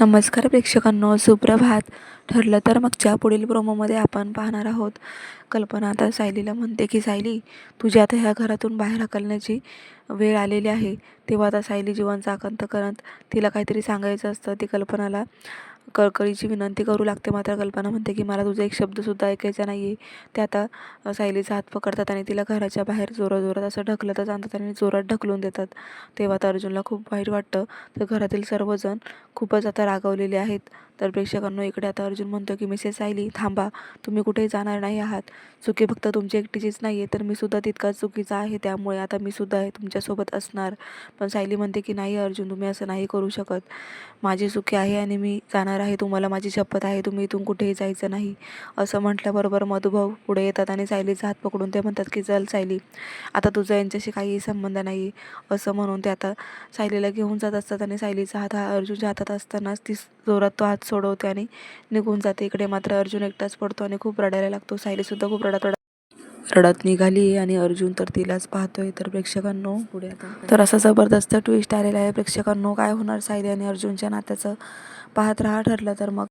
नमस्कार प्रेक्षकांनो. सुप्रभात. ठरलं तर मागच्या पुढील प्रोमोमध्ये आपण पाहणार आहोत कल्पना आता सायलीला म्हणते की सायली तुझी आता ह्या घरातून बाहेर हकलण्याची वेळ आलेली आहे. तेव्हा आता सायली जीवांचा आकांत करत तिला काहीतरी सांगायचं असतं. ती कल्पनाला कळकळीची विनंती करू लागते. मात्र कल्पना म्हणते की मला तुझा एक शब्दसुद्धा ऐकायचा नाही आहे ते आता सायलीचा हात पकडतात आणि तिला घराच्या बाहेर जोराजोरात असं ढकलतच आणतात आणि जोरात ढकलून देतात. तेव्हा आता अर्जुनला खूप वाईट वाटतं. तर घरातील सर्वजण खूपच आता रागावलेले आहेत. तर प्रेक्षकांनो इकडे आता अर्जुन म्हणतो की मिसेस सायली थांबा तुम्ही कुठेही जाणार नाही आहात. चुकी फक्त तुमची एकटीचीच नाही आहे तर मी सुद्धा तितकाच चुकीचा आहे त्यामुळे आता मी सुद्धा आहे तुमच्यासोबत असणार. पण सायली म्हणते की नाही अर्जुन तुम्ही असं नाही करू शकत. माझी चुकी आहे आणि मी जाणार आहे. तुम्हाला माझी शपथ आहे. तुम्ही इथून कुठेही जायचं नाही. असं म्हटल्याबरोबर मधुभाऊ पुढे येतात आणि सायलीचा हात पकडून ते म्हणतात की चल सायली आता तुझा यांच्याशी काहीही संबंध नाही असं म्हणून ते आता सायलीला घेऊन जात असतात आणि सायलीचा हात हा अर्जुनच्या हातात असतानाच ती जोरात तो हात सोडवते आणि निघून जाते. इकडे मात्र अर्जुन एकटाच पडतो आणि खूप रडायला लागतो. सायलीसुद्धा खूप रडत रडत रडत निघाली आणि अर्जुन तर तिलाच पाहतोय. तर प्रेक्षकांनो पुढे तर असा जबरदस्त ट्विस्ट आलेला आहे. प्रेक्षकांनो काय होणार सायली आणि अर्जुनच्या नात्याचं? पाहत राहा ठरलं तर मग.